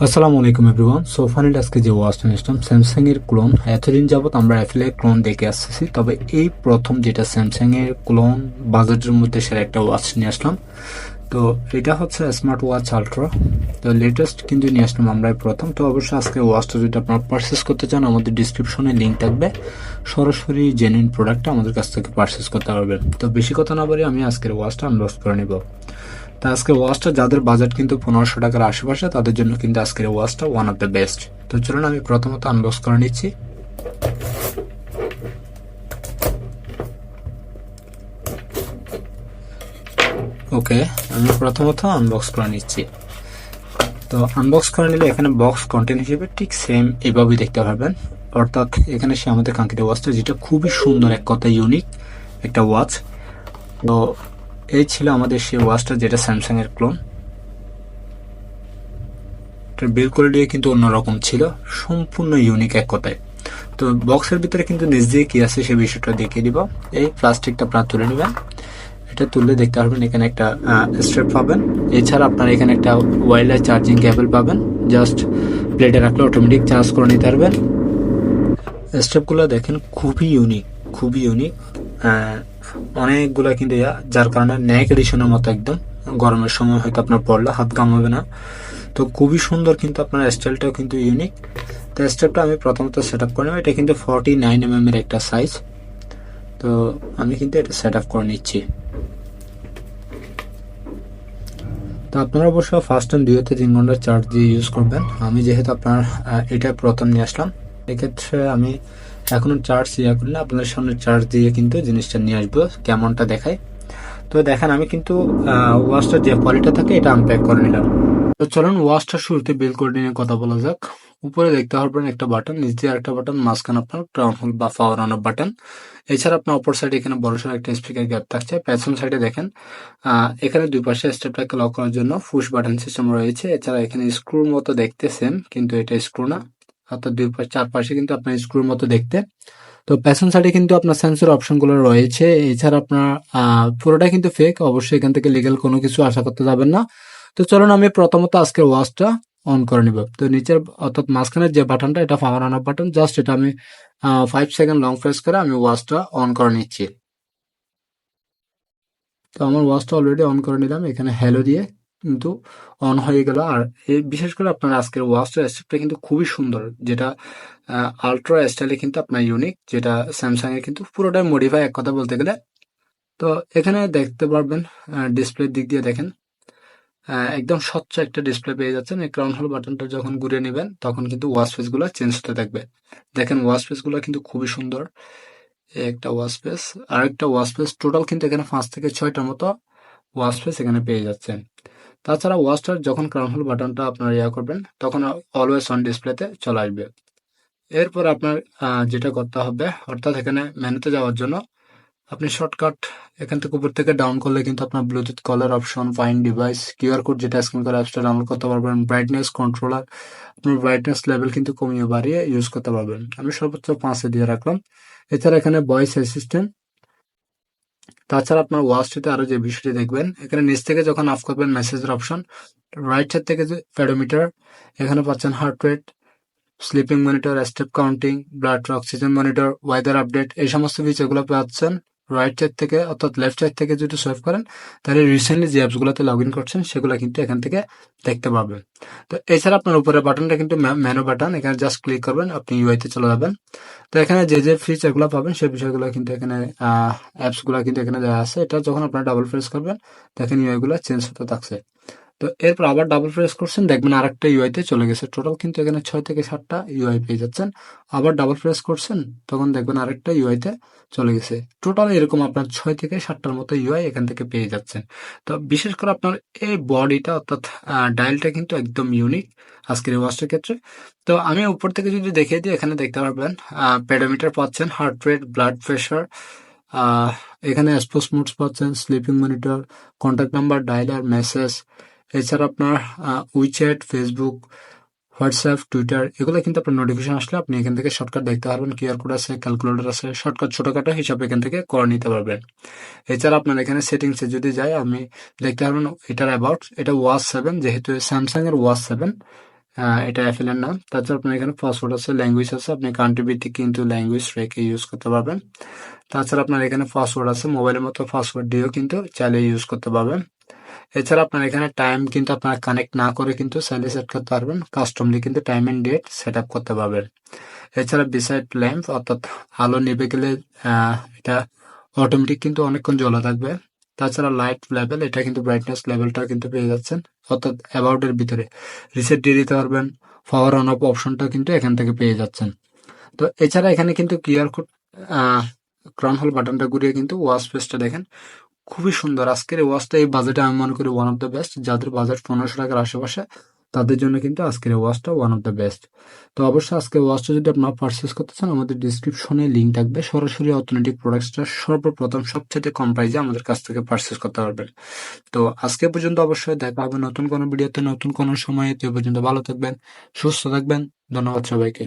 আসসালামু আলাইকুম everyone so finally আজকে যে নিয়ে আসলাম স্যামসাং এর ক্লোন এতদিন যাবত আমরা অ্যাপেলের ক্লোন দেখে আসতেছি, তবে এই প্রথম যেটা স্যামসাং এর ক্লোন বাজেটের মধ্যে সেটা একটা ওয়াচ নিয়ে আসলাম। তো, এটা হচ্ছে স্মার্ট ওয়াচ আলট্রা তো লেটেস্ট কিন্তু নিয়ে আসলাম আমরা প্রথম। তো, অবশ্যই আজকে ওয়াচটা যদি আপনারা পারচেস করতে চান, আমাদের ডিসক্রিপশনে লিঙ্ক থাকবে। সরাসরি জেনুইন প্রোডাক্টটা আমাদের কাছ থেকে পারচেস করতে পারবেন। তো, বেশি কথা না বলে আমি আজকের ওয়াচটা আনবক্স করে নিব। তা আজকে ওয়াচটা, যাদের বাজেট কিন্তু পনেরোশো টাকার আশেপাশে, তাদের জন্য কিন্তু আজকের ওয়াচটা ওয়ান অফ দ্য বেস্ট তো চলুন আমি প্রথমত আনবক্স করে নিচ্ছি। ওকে, আমি প্রথমত আনবক্স করে নিচ্ছি। তো আনবক্স করে নিলে এখানে বক্স কন্টেন্ট হিসেবে ঠিক সেম এভাবেই দেখতে পারবেন। অর্থাৎ এখানে সে আমাদের কাঙ্ক্ষিত ওয়াচটা, যেটা খুবই সুন্দর, এক কথা ইউনিক একটা ওয়াচ তো এই ছিল আমাদের সেই ওয়াচটা, যেটা স্যামসাং এর ক্লোন বিল কোয়ালিটি কিন্তু অন্যরকম ছিল, সম্পূর্ণ ইউনিক এক কথায়। তো বক্সের ভিতরে কিন্তু নিজ দিয়ে কি আছে সে বিষয়টা দেখিয়ে দিব। এই প্লাস্টিকটা আপনারা তুলে নেবেন। এটা তুললে দেখতে পারবেন, এখানে একটা স্ট্রেপ পাবেন। এছাড়া আপনারা এখানে একটা ওয়াইল্ডলাইফ চার্জিং কেবল পাবেন। জাস্ট প্লেটে রাখলে অটোমেটিক চার্জ করে নিতে পারবেন। স্টেপগুলো দেখেন, খুবই ইউনিক খুবই ইউনিক অনেকগুলো কিন্তু ইয়া, যার কারণে ন্যাক এডিশনের মতো একদম গরমের সময় হয়তো আপনার পড়লে হাত কামাবে না। তো খুবই সুন্দর কিন্তু আপনার স্টাইলটাও কিন্তু ইউনিক তো স্টেপটা আমি প্রথমত সেট আপ করে নেব। এটা কিন্তু ফর্টি নাইন এম এর একটা সাইজ তো আমি কিন্তু এটা সেট আপ করে নিচ্ছি। তো আপনারা অবশ্য ফার্স্ট টাইম দুই হতে তিন ঘণ্টা চার্জ দিয়ে ইউজ করবেন। আমি যেহেতু আপনার এটা প্রথম নিয়ে আসলাম। এক্ষেত্রে আমি এখনও চার্জ ইয়া করলে আপনাদের সামনে চার্জ দিয়ে কিন্তু জিনিসটা নিয়ে আসব, কেমনটা দেখায়। তো দেখেন, আমি কিন্তু ওয়াশটার যে কোয়ালিটি থাকে, এটা আনপ্যাক করে নিলাম। তো চলুন ওয়াশটার শুরুতে বিল কোড নিয়ে কথা বলা যাক। উপরে দেখতে পারবেন একটা বাটন নিচে আরেকটা বাটন মাঝখানে আপনার ক্রাউন হোল বা পাওয়ার অন অফ বাটন এছাড়া আপনার অপর সাইডে এখানে বড় সড়ো একটা স্পিকার গ্যাপ থাকছে। পেছন সাইডে দেখেন এখানে দুই পাশে স্টেপটাকে লক করার জন্য ফুশ বাটন সিস্টেম রয়েছে। এছাড়া এখানে স্ক্রুর মতো দেখতে সেম কিন্তু এটা স্ক্রু না। অর্থাৎ দুই পাশে চার পাশে কিন্তু আপনার স্ক্রুর মতো দেখতে। তো প্যাশন সাইডে কিন্তু আপনার সেন্সর অপশনগুলো রয়েছে। এছাড়া আপনার পুরোটা কিন্তু ফেক অবশ্যই এখান থেকে লিগেল কোনো কিছু আশা করতে যাবেন না। তো চলুন আমি প্রথমত আজকে ওয়াচটা অন করে নিব। তো নিচের, অর্থাৎ মাঝখানের যে বাটনটা এটা পাওয়ার অন বাটন জাস্ট এটা আমি ফাইভ সেকেন্ড লং প্রেস করে আমি ওয়াচটা অন করে নিচ্ছি। তো আমার ওয়াচটা অলরেডি অন করে নিলাম। এখানে হ্যালো দিয়ে কিন্তু অন হয়ে গেল। আর এই বিশেষ করে আপনার আজকের ওয়াচটা স্টেপটা কিন্তু খুবই সুন্দর। যেটা আলট্রা স্টাইলে কিন্তু আপনার ইউনিক যেটা স্যামসাং এর কিন্তু পুরোটাই মডিফাই এক কথা বলতে গেলে। তো এখানে দেখতে পারবেন ডিসপ্লের দিক দিয়ে দেখেন। একদম স্বচ্ছ একটা ডিসপ্লে পেয়ে যাচ্ছেন। এই ক্রাউন হোল বাটনটা যখন ঘুরিয়ে নেবেন, তখন কিন্তু ওয়াচ পেজগুলো চেঞ্জ হতে থাকবে। দেখেন ওয়াচ পেজগুলো কিন্তু খুবই সুন্দর। একটা ওয়াচ পেজ আর একটা ওয়াচ পেজ টোটাল কিন্তু এখানে পাঁচ থেকে ছয়টার মতো ওয়াচ পেজ এখানে পেয়ে যাচ্ছেন। তাছাড়া ওয়াচটার যখন ক্রাউন হোল বাটনটা আপনার ইয়া করবেন, তখন অলওয়েজ অন ডিসপ্লেতে চলে আসবে। এরপর আপনার যেটা করতে হবে, অর্থাৎ এখানে মেনুতে যাওয়ার জন্য আপনি শর্টকাট এখান থেকে উপর থেকে ডাউন করলে কিন্তু আপনার Bluetooth caller option find device QR code যেটা স্ক্যান করে অ্যাপসটা ডাউনলোড করতে পারবেন ব্রাইটনেস কন্ট্রোলার আপনার ব্রাইটনেস লেভেল কিন্তু কমিয়ে বাড়িয়ে ইউজ করতে পারবেন। আমি সর্বোচ্চ পাঁচে দিয়ে রাখলাম। এছাড়া এখানে ভয়েস অ্যাসিস্ট্যান্ট তাছাড়া আপনার ওয়াচটিতে আরও যে বিষয়টি দেখবেন, এখানে নিচ থেকে যখন অফ করবেন মেসেজের অপশন রাইট সাইড থেকে যে প্যাডোমিটার এখানে পাচ্ছেন heart rate sleeping monitor step counting blood oxygen monitor weather update এই সমস্ত ফিচারগুলো পাচ্ছেন। রাইট সাইড থেকে অর্থাৎ লেফট সাইড থেকে যদি সোয়েপ করেন, তাহলে রিসেন্টলি যে অ্যাপসগুলোতে লগ ইন করছেন, সেগুলো কিন্তু এখান থেকে দেখতে পাবেন। তো এছাড়া আপনার উপরে বাটনটা কিন্তু মেনু বাটন এখানে জাস্ট ক্লিক করবেন, আপনি ইউআইতে চলে যাবেন। তো এখানে যে যে ফিচারগুলো পাবেন, সেই বিষয়গুলো কিন্তু এখানে অ্যাপসগুলো কিন্তু এখানে দেওয়া আছে। এটা যখন আপনারা ডাবল প্রেস করবেন, দেখেন ইউআইগুলো চেঞ্জ হতে থাকছে। তো এরপর আবার ডাবল প্রেস করছেন, দেখবেন আরেকটা ইউআইতে চলে গেছে। টোটাল কিন্তু এখানে ছয় থেকে সাতটা ইউআই পেয়ে যাচ্ছেন। আবার ডাবল প্রেস করছেন, তখন দেখবেন আরেকটা ইউআইতে চলে গেছে। টোটাল এরকম আপনার ছয় থেকে সাতটার মতো ইউআই এখান থেকে পেয়ে যাচ্ছেন। তো বিশেষ করে আপনার এই বডিটা অর্থাৎ ডায়ালটা কিন্তু একদম ইউনিক আজকের ওয়াচটার ক্ষেত্রে। তো আমি উপর থেকে যদি দেখিয়ে দিই, এখানে দেখতে পারবেন পেডোমিটার পাচ্ছেন হার্ট রেট ব্লাড প্রেশার এখানে স্পোর্টস মোডস পাচ্ছেন sleeping monitor contact number dialer message এছাড়া আপনার উইচ্যাট ফেসবুক হোয়াটসঅ্যাপ টুইটার এগুলো কিন্তু আপনার নোটিফিকেশন আসলে আপনি এখান থেকে শর্টকাট দেখতে পারবেন কিউআর কোড আছে ক্যালকুলেটর আছে শর্টকাট ছোটখাটো হিসাবে এখান থেকে করে নিতে পারবেন। এছাড়া আপনার এখানে সেটিংসে যদি যাই, আমি দেখতে পারবেন এটার অ্যাবাউট এটা ওয়াচ সেভেন যেহেতু স্যামসাং এর ওয়াচ সেভেন এটা অ্যাপেলের নাম। তাছাড়া আপনার এখানে পাসওয়ার্ড আছে ল্যাঙ্গুয়েজ আছে, আপনি কান্ট্রি ভিত্তিক কিন্তু ল্যাঙ্গুয়েজ রেখে ইউজ করতে পারবেন। তাছাড়া আপনার এখানে পাসওয়ার্ড আছে মোবাইলের মতো পাসওয়ার্ড দিয়েও কিন্তু চাইলে ইউজ করতে পারবেন। এছাড়া আপনার এখানে টাইম কিন্তু আপনার কানেক্ট না করে কিন্তু চাইলে সেট করতে পারবেন। কাস্টমলি কিন্তু time and date set up করতে পারবেন। এছাড়া বিসাইড ল্যাম্প অর্থাৎ আলো নিভে গেলে এটা অটোমেটিক কিন্তু অনেকক্ষণ জ্বলা থাকবে। তাছাড়া লাইট লেভেল এটা কিন্তু ব্রাইটনেস লেভেলটা কিন্তু পেয়ে যাচ্ছেন। অর্থাৎ অ্যাবাউট এর ভিতরে রিসেট দিয়ে দিতে পারবেন। পাওয়ার অন অফ অপশনটা কিন্তু এখান থেকে পেয়ে যাচ্ছেন। তো এছাড়া এখানে কিন্তু কিউআর কোড ক্রাউন হল বাটনটা ঘুরিয়ে কিন্তু ওয়াশ পেজটা দেখেন। খুবই সুন্দর। আজকের এই ওয়াচটা, এই বাজেটে আমি মনে করি ওয়ান অফ দ্য বেস্ট যাদের বাজেট পনেরোশো টাকার আশেপাশে, তাদের জন্য কিন্তু আজকের ওয়াচটা ওয়ান অফ দ্য বেস্ট তো অবশ্যই আজকে ওয়াচটা যদি আপনারা পারচেস করতে চান, আমাদের ডিসক্রিপশনে লিঙ্ক থাকবে। সরাসরি অর্থনৈতিক প্রোডাক্টসটা সর্বপ্রথম সবচেয়ে কম প্রাইসে আমাদের কাছ থেকে পারচেস করতে পারবেন। তো আজকে পর্যন্ত অবশ্যই দেখা হবে নতুন কোনো ভিডিওতে নতুন কোনো সময়ে। তো পর্যন্ত ভালো থাকবেন, সুস্থ থাকবেন। ধন্যবাদ সবাইকে।